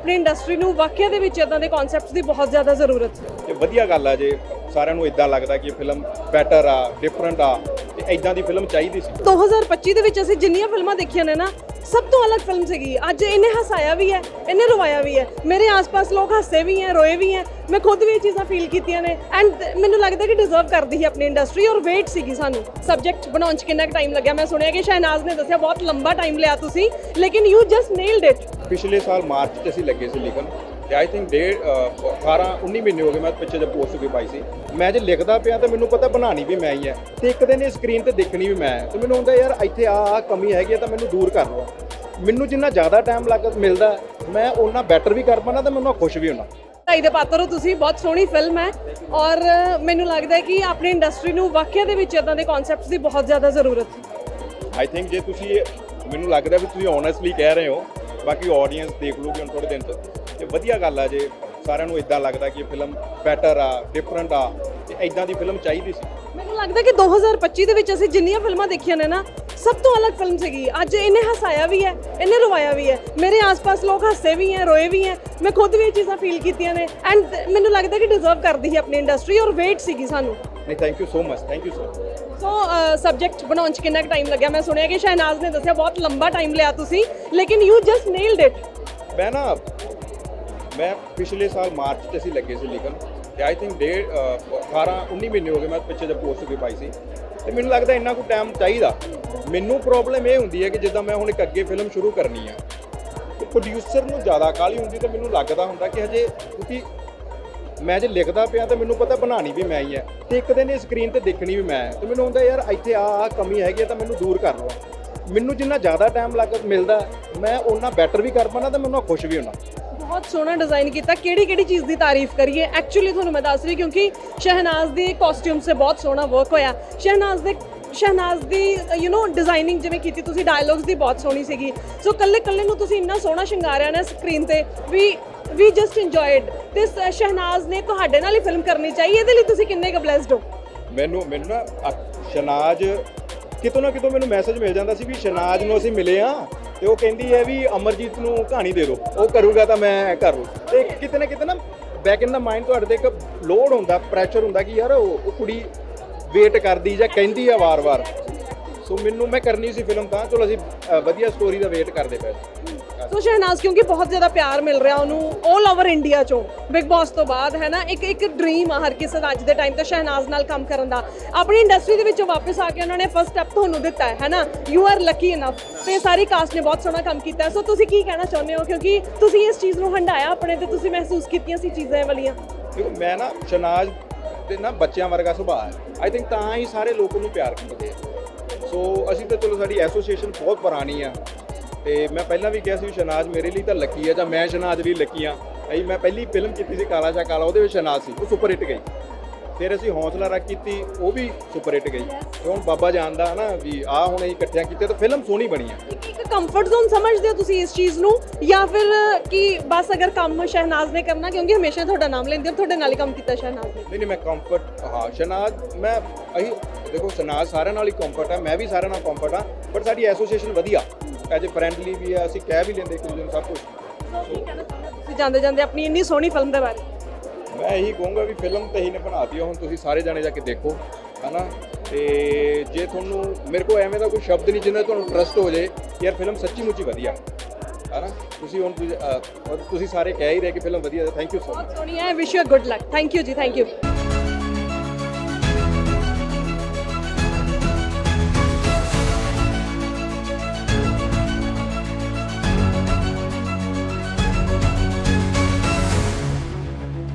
ਆਪਣੀ ਇੰਡਸਟਰੀ ਨੂੰ ਵਾਕਿਆ ਦੇ ਵਿੱਚ ਇਦਾਂ ਦੇ ਕਨਸੈਪਟਸ ਦੀ ਬਹੁਤ ਜ਼ਿਆਦਾ ਜ਼ਰੂਰਤ ਹੈ। ਤੇ ਵਧੀਆ ਗੱਲ ਆ ਜੇ ਸਾਰਿਆਂ ਨੂੰ ਇਦਾਂ ਲੱਗਦਾ ਕਿ ਇਹ ਫਿਲਮ ਬੈਟਰ ਆ ਡਿਫਰੈਂਟ ਆ ਤੇ ਇਦਾਂ ਦੀ ਫਿਲਮ ਚਾਹੀਦੀ ਸੀ। 2025 ਦੇ ਵਿੱਚ ਅਸੀਂ ਜਿੰਨੀਆਂ ਫਿਲਮਾਂ ਦੇਖੀਆਂ ਨੇ ਨਾ ਸਭ ਤੋਂ ਅਲੱਗ ਫਿਲਮ ਸੀਗੀ। ਅੱਜ ਇਹਨੇ ਹਸਾਇਆ ਵੀ ਹੈ, ਇਹਨੇ ਰਵਾਇਆ ਵੀ ਹੈ। ਮੇਰੇ ਆਸ-ਪਾਸ ਲੋਕ ਹੱਸੇ ਵੀ ਹੈ, ਰੋਏ ਵੀ ਹੈ। ਮੈਂ ਖੁਦ ਵੀ ਇਹ ਚੀਜ਼ਾਂ ਫੀਲ ਕੀਤੀਆਂ ਨੇ। ਐਂਡ ਮੈਨੂੰ ਲੱਗਦਾ ਕਿ ਡਿਜ਼ਰਵ ਕਰਦੀ ਹੈ ਆਪਣੀ ਇੰਡਸਟਰੀ ਔਰ ਵੇਟ ਸੀਗੀ ਸਾਨੂੰ। ਸਬਜੈਕਟ ਬਣਾਉਣ 'ਚ ਕਿੰਨਾ ਕੁ ਟਾਈਮ ਲੱਗਿਆ। ਮੈਂ ਸੁਣਿਆ ਕਿ ਸ਼ਹਿਨਾਜ਼ ਨੇ ਦੱਸਿਆ, ਬਹੁਤ ਲੰਬਾ ਟਾਈਮ ਲਿਆ ਤੁਸੀਂ, ਲੇਕਿਨ ਯੂ ਜਸਟ ਨੇਲਡ ਇਟ ਪਿਛਲੇ ਸਾਲ ਮਾਰਚ 'ਚ ਅਸੀਂ ਲੱਗੇ ਸੀ ਲਿਖਣ ਤੇ ਆਈ ਥਿੰਕ ਡੇਢ ਅ, 18 19 ਮਹੀਨੇ ਹੋ ਗਏ ਮੈਂ ਪਿੱਛੇ ਜੇ ਪੋਸਟ ਵੀ ਪਾਈ ਸੀ। ਮੈਂ ਜੇ ਲਿਖਦਾ ਪਿਆ ਤਾਂ ਮੈਨੂੰ ਪਤਾ ਬਣਾਣੀ ਵੀ ਮੈਂ ਹੀ ਹੈ ਤੇ ਇੱਕ ਦਿਨ ਇਹ ਸਕਰੀਨ ਤੇ ਦੇਖਣੀ ਵੀ ਮੈਂ। ਤੇ ਮੈਨੂੰ ਹੁੰਦਾ ਯਾਰ ਇੱਥੇ ਆ ਆ ਕਮੀ ਹੈਗੀ ਤਾਂ ਮੈਨੂੰ ਦੂਰ ਕਰ ਲਓ। ਮੈਨੂੰ ਜਿੰਨਾ ਜ਼ਿਆਦਾ ਟਾਈਮ ਲੱਗ ਮਿਲਦਾ ਮੈਂ ਉਹਨਾਂ ਬੈਟਰ ਵੀ ਕਰ ਪਾਣਾ ਤਾਂ ਮੈਂ ਉਹਨਾਂ ਖੁਸ਼ ਵੀ ਹੋਣਾ ਢਾਈ ਦੇ ਪਾਤਰ ਹੋ ਤੁਸੀਂ ਬਹੁਤ ਸੋਹਣੀ ਫਿਲਮ ਹੈ। ਔਰ ਮੈਨੂੰ ਲੱਗਦਾ ਹੈ ਕਿ ਆਪਣੀ ਇੰਡਸਟਰੀ ਨੂੰ ਵਾਕਿਆ ਦੇ ਵਿੱਚ ਇਦਾਂ ਦੇ ਕਨਸੈਪਟਸ ਦੀ ਬਹੁਤ ਜ਼ਿਆਦਾ ਜ਼ਰੂਰਤ ਹੈ। ਆਈ ਥਿੰਕ ਜੇ ਤੁਸੀਂ ਮੈਨੂੰ ਲੱਗਦਾ ਵੀ ਤੁਸੀਂ ਓਨੈਸਟਲੀ ਕਹਿ ਰਹੇ ਹੋ ਬਾਕੀ ਆਡੀਅנס ਦੇਖ ਲੂਗੀ ਹੁਣ ਥੋੜੇ ਦਿਨ ਤੱਕ ਤੇ ਵਧੀਆ ਗੱਲ ਆ ਜੇ ਸਾਰਿਆਂ ਨੂੰ ਇਦਾਂ ਲੱਗਦਾ ਕਿ ਇਹ ਫਿਲਮ ਬੈਟਰ ਆ ਡਿਫਰੈਂਟ ਆ ਤੇ ਇਦਾਂ ਦੀ ਫਿਲਮ ਚਾਹੀਦੀ ਸੀ। ਮੈਨੂੰ ਲੱਗਦਾ ਕਿ 2025 ਦੇ ਵਿੱਚ ਅਸੀਂ ਜਿੰਨੀਆਂ ਫਿਲਮਾਂ ਦੇਖੀਆਂ ਨੇ ਨਾ ਸਭ ਤੋਂ ਅਲੱਗ ਫਿਲਮ ਸੀਗੀ। ਅੱਜ ਇਹਨੇ ਹਸਾਇਆ ਵੀ ਹੈ ਇਹਨੇ ਰਵਾਇਆ ਵੀ ਹੈ। ਮੇਰੇ ਆਸ-ਪਾਸ ਲੋਕ ਹੱਸੇ ਵੀ ਹੈ ਰੋਏ ਵੀ ਹੈ। ਮੈਂ ਖੁਦ ਵੀ ਇਹ ਚੀਜ਼ਾਂ ਫੀਲ ਕੀਤੀਆਂ ਨੇ। ਐਂਡ ਮੈਨੂੰ ਲੱਗਦਾ ਕਿ ਡਿਜ਼ਰਵ ਕਰਦੀ ਹੈ ਆਪਣੀ ਇੰਡਸਟਰੀ ਔਰ ਵੇਟ ਸੀਗੀ ਸਾਨੂੰ। ਨਹੀਂ thank you so much thank you so so subject ਬਣਾਉਣ 'ਚ ਕਿੰਨਾ ਟਾਈਮ ਲੱਗਿਆ? ਮੈਂ ਸੁਣਿਆ ਕਿ ਸ਼ਹਿਨਾਜ਼ ਨੇ ਦੱਸਿਆ ਬਹੁਤ ਲੰਬਾ ਟਾਈਮ ਲਿਆ ਤੁਸੀਂ ਲੇਕਿਨ ਯੂ ਜਸਟ ਨੇਲਡ ਇਟ ਮੈਂ ਨਾ ਮੈਂ ਪਿਛਲੇ ਸਾਲ ਮਾਰਚ 'ਚ ਅਸੀਂ ਲੱਗੇ ਸੀ ਲਿਖਣ ਤੇ ਆਈ ਥਿੰਕ ਡੇਢ ਅ, 18 19 ਮਹੀਨੇ ਹੋ ਗਏ ਮੈਂ ਪਿੱਛੇ ਜੇ ਪੋਸਟ ਵੀ ਪਾਈ ਸੀ। ਤੇ ਮੈਨੂੰ ਲੱਗਦਾ ਇੰਨਾ ਕੁ ਟਾਈਮ ਚਾਹੀਦਾ। ਮੈਨੂੰ ਪ੍ਰੋਬਲਮ ਇਹ ਹੁੰਦੀ ਹੈ ਕਿ ਜਿੱਦਾਂ ਮੈਂ ਹੁਣ ਇੱਕ ਅੱਗੇ ਫਿਲਮ ਸ਼ੁਰੂ ਕਰਨੀ ਆ ਤੇ ਪ੍ਰੋਡਿਊਸਰ ਨੂੰ ਜ਼ਿਆਦਾ ਕਾਹਲੀ ਹੁੰਦੀ ਤੇ ਮੈਨੂੰ ਲੱਗਦਾ ਹੁੰਦਾ ਕਿ ਹਜੇ ਕਿਉਂਕਿ ਮੈਂ ਜੇ ਲਿਖਦਾ ਪਿਆ ਤਾਂ ਮੈਨੂੰ ਪਤਾ ਬਣਾਣੀ ਵੀ ਮੈਂ ਹੀ ਹੈ ਤੇ ਇੱਕ ਦਿਨ ਇਹ ਸਕਰੀਨ ਤੇ ਦੇਖਣੀ ਵੀ ਮੈਂ ਹੈ ਤੇ ਮੈਨੂੰ ਹੁੰਦਾ ਯਾਰ ਇੱਥੇ ਆ ਆ ਕਮੀ ਹੈਗੀ ਆ ਤਾਂ ਮੈਨੂੰ ਦੂਰ ਕਰ ਲਓ। ਮੈਨੂੰ ਜਿੰਨਾ ਜ਼ਿਆਦਾ ਟਾਈਮ ਲੱਗ ਮਿਲਦਾ ਮੈਂ ਉਹਨਾਂ ਬੈਟਰ ਵੀ ਕਰ ਪਾਣਾ ਤਾਂ ਮੈਂ ਉਹਨਾਂ ਖੁਸ਼ ਵੀ ਹੋਣਾ ਬਹੁਤ ਸੋਹਣਾ ਡਿਜ਼ਾਈਨ ਕੀਤਾ। ਕਿਹੜੀ ਕਿਹੜੀ ਚੀਜ਼ ਦੀ ਤਾਰੀਫ ਕਰੀਏ? ਐਕਚੁਅਲੀ ਤੁਹਾਨੂੰ ਮੈਂ ਦੱਸ ਰਹੀ ਕਿਉਂਕਿ ਸ਼ਹਿਨਾਜ਼ ਦੀ ਕਾਸਟਿਊਮ ਸੇ ਬਹੁਤ ਸੋਹਣਾ ਵਰਕ ਹੋਇਆ। ਸ਼ਹਿਨਾਜ਼ ਦੇ ਸ਼ਹਿਨਾਜ਼ ਦੀ ਯੂ نو ਡਿਜ਼ਾਈਨਿੰਗ ਜਿਵੇਂ ਕੀਤੀ ਤੁਸੀਂ ਡਾਇਲੌਗਸ ਦੀ ਬਹੁਤ ਸੋਹਣੀ ਸੀਗੀ। ਸੋ ਕੱਲੇ ਕੱਲੇ ਨੂੰ ਤੁਸੀਂ ਇੰਨਾ ਸੋਹਣਾ ਸ਼ਿੰਗਾਰਿਆ ਨਾ ਸਕਰੀਨ ਤੇ। ਵੀ ਵੀ ਜਸਟ ਇੰਜੋਇਡ ਤੇ ਸ਼ਹਿਨਾਜ਼ ਨੇ ਤੁਹਾਡੇ ਨਾਲ ਹੀ ਫਿਲਮ ਕਰਨੀ ਚਾਹੀਏ, ਇਹਦੇ ਲਈ ਤੁਸੀਂ ਕਿੰਨੇ ਕੁ ਬlesed ਹੋ? ਮੈਨੂੰ ਮੈਨੂੰ ਨਾ, ਅ- ਕਿਤੋਂ ਨਾ ਕਿਤੋਂ ਮੈਨੂੰ ਮੈਸੇਜ ਮਿਲ ਜਾਂਦਾ ਸੀ ਵੀ ਸ਼ਨਾਜ ਨੂੰ ਅਸੀਂ ਮਿਲੇ ਆ ਤੇ ਉਹ ਕਹਿੰਦੀ ਹੈ ਵੀ ਅਮਰਜੀਤ ਨੂੰ ਕਹਾਣੀ ਦੇ ਦਿਓ। ਉਹ ਕਰੂਗਾ ਤਾਂ ਮੈਂ ਕਰ ਲੂ ਤੇ ਕਿਤੇ ਨਾ ਕਿਤੇ ਨਾ ਬੈਕ ਇਨ ਦਾ ਮਾਈਂਡ ਤੁਹਾਡੇ ਤੇ ਇੱਕ ਲੋਡ ਹੁੰਦਾ ਪ੍ਰੈਸ਼ਰ ਹੁੰਦਾ ਕਿ ਯਾਰ ਉਹ ਉਹ ਕੁੜੀ ਵੇਟ ਕਰਦੀ ਜਾਂ ਕਹਿੰਦੀ ਆ ਵਾਰ-ਵਾਰ। ਸੋ ਮੈਨੂੰ ਮੈਂ ਕਰਨੀ ਸੀ ਫਿਲਮ ਤਾਂ। ਚਲੋ ਅਸੀਂ ਅ, ਵਧੀਆ ਸਟੋਰੀ ਦਾ ਵੇਟ ਕਰਦੇ ਪਏ ਸੀ। ਸੋ ਸ਼ਹਿਨਾਜ਼ ਕਿਉਂਕਿ ਬਹੁਤ ਜ਼ਿਆਦਾ ਪਿਆਰ ਮਿਲ ਰਿਹਾ ਉਹਨੂੰ 올 ਓਵਰ ਇੰਡੀਆ ਚੋਂ। ਬਿਗ ਬਾਸ ਤੋਂ ਬਾਅਦ ਹੈ ਨਾ ਇੱਕ ਇੱਕ ਡ੍ਰੀਮ ਆ ਹਰ ਕਿਸੇ ਦਾ ਅੱਜ ਦੇ ਟਾਈਮ ਤੇ ਸ਼ਹਿਨਾਜ਼ ਨਾਲ ਕੰਮ ਕਰਨ ਦਾ। ਆਪਣੀ ਇੰਡਸਟਰੀ ਦੇ ਵਿੱਚੋਂ ਵਾਪਸ ਆ ਕੇ ਉਹਨਾਂ ਨੇ ਫਸਟ ਸਟੈਪ ਤੁਹਾਨੂੰ ਦਿੱਤਾ ਹੈ ਹੈ ਨਾ? ਯੂ ਆਰ ਲੱਕੀ ਇਨਫ ਤੇ ਸਾਰੀ ਕਾਸਟ ਨੇ ਬਹੁਤ ਸੋਹਣਾ ਕੰਮ ਕੀਤਾ ਸੋ ਤੁਸੀਂ ਕੀ ਕਹਿਣਾ ਚਾਹੁੰਦੇ ਹੋ? ਕਿਉਂਕਿ ਤੁਸੀਂ ਇਸ ਚੀਜ਼ ਨੂੰ ਹੰਡਾਇਆ ਆਪਣੇ ਤੇ ਤੁਸੀਂ ਮਹਿਸੂਸ ਕੀਤੀਆਂ ਸੀ ਚੀਜ਼ਾਂ ਇਹ ਵਾਲੀਆਂ? ਕਿਉਂਕਿ ਮੈਂ ਨਾ ਸ਼ਨਾਜ ਤੇ ਨਾ ਬੱਚਿਆਂ ਵਰਗਾ ਸੁਭਾਅ ਹੈ। ਆਈ ਥਿੰਕ ਤਾਂ ਹੀ ਸਾਰੇ ਲੋਕ ਉਹਨੂੰ ਪਿਆਰ ਕਰਦੇ ਆ। ਸੋ ਅਸੀਂ ਤਾਂ ਚਲੋ ਸਾਡੀ ਐਸੋਸੀਏਸ਼ਨ ਬਹੁਤ ਪੁਰਾਣੀ ਆ। ਤੇ ਮੈਂ ਪਹਿਲਾਂ ਵੀ ਕਿਹਾ ਸੀ ਸ਼ਨਾਜ ਮੇਰੇ ਲਈ ਤਾਂ ਲੱਕੀ ਆ ਜਾਂ ਮੈਂ ਸ਼ਨਾਜ ਲਈ ਲੱਕੀ ਆ। ਅਈ ਮੈਂ ਪਹਿਲੀ ਫਿਲਮ ਕੀਤੀ ਸੀ ਕਾਲਾ ਚਾ ਕਾਲਾ, ਉਹਦੇ ਵਿੱਚ ਸ਼ਨਾਜ ਸੀ। ਉਹ ਸੁਪਰ ਹਿੱਟ ਗਈ। ਫਿਰ ਅਸੀਂ ਹੌਸਲਾ ਰੱਖ ਕੀਤੀ ਉਹ ਵੀ ਸੁਪਰ ਹਿੱਟ ਗਈ। ਹੁਣ ਬਾਬਾ ਜਾਣਦਾ ਹਨਾ ਵੀ ਆ ਹੁਣ ਅਸੀਂ ਇਕੱਠਿਆਂ ਕੀਤੇ ਤਾਂ ਫਿਲਮ ਸੋਹਣੀ ਬਣੀ ਆ। ਇੱਕ ਇੱਕ ਕੰਫਰਟ ਜ਼ੋਨ ਸਮਝਦੇ ਹੋ ਤੁਸੀਂ ਇਸ ਚੀਜ਼ ਨੂੰ? ਜਾਂ ਫਿਰ ਕਿ ਬਸ ਅਗਰ ਕੰਮ ਸ਼ਹਿਨਾਜ਼ ਨੇ ਕਰਨਾ ਕਿਉਂਕਿ ਹਮੇਸ਼ਾ ਤੁਹਾਡਾ ਨਾਮ ਲੈਂਦੇ ਹੋ ਤੁਹਾਡੇ ਨਾਲ ਹੀ ਕੰਮ ਕੀਤਾ ਸ਼ਹਿਨਾਜ਼ ਨੇ। ਨਹੀਂ ਨਹੀਂ ਮੈਂ ਕੰਫਰਟ ਹਾਂ ਸ਼ਨਾਜ ਮੈਂ ਅਸੀਂ ਦੇਖੋ ਸ਼ਨਾਜ ਸਾਰਿਆਂ ਨਾਲ ਹੀ ਕੰਫਰਟ ਹੈ ਮੈਂ ਵੀ ਸਾਰਿਆਂ ਨਾਲ ਕੰਫਰਟ ਆ ਬਟ ਸਾਡੀ ਐਸੋਸੀਏਸ਼ਨ ਵਧੀਆ। ਐਜ ਫਰੈਂਡਲੀ ਵੀ ਆ ਅਸੀਂ ਕਹਿ ਵੀ ਲੈਂਦੇ ਇੱਕ ਦੂਜੇ ਨੂੰ ਸਭ ਕੁਝ। ਤੁਸੀਂ? ਜਾਂਦੇ ਜਾਂਦੇ ਆਪਣੀ ਇੰਨੀ ਸੋਹਣੀ ਫਿਲਮ ਦੇ ਬਾਰੇ। ਮੈਂ ਇਹੀ ਕਹੂੰਗਾ ਵੀ ਫਿਲਮ ਤਾਂ ਹੀ ਨੇ ਬਣਾਤੀ ਆ ਹੁਣ ਤੁਸੀਂ ਸਾਰੇ ਜਾਣੇ ਜਾ ਕੇ ਦੇਖੋ ਹਨਾ? ਤੇ ਜੇ ਤੁਹਾਨੂੰ ਮੇਰੇ ਕੋਲ ਐਵੇਂ ਦਾ ਕੋਈ ਸ਼ਬਦ ਨਹੀਂ ਜਿੰਨਾ ਤੁਹਾਨੂੰ ਟਰਸਟ ਹੋ ਜੇ ਕਿ ਯਾਰ ਫਿਲਮ ਸੱਚੀ ਮੁੱਚੀ ਵਧੀਆ ਹਨਾ? ਤੁਸੀਂ ਹੁਣ ਤੁਸੀਂ, ਸਾਰੇ ਕਹਿ ਹੀ ਰਹੇ ਕਿ ਫਿਲਮ ਵਧੀਆ ਹੈ ਥੈਂਕ ਯੂ ਸੋ ਮਚ ਬਹੁਤ ਸੋਹਣੀ wish you good luck thank you ਜੀ ਥੈਂਕ ਯੂ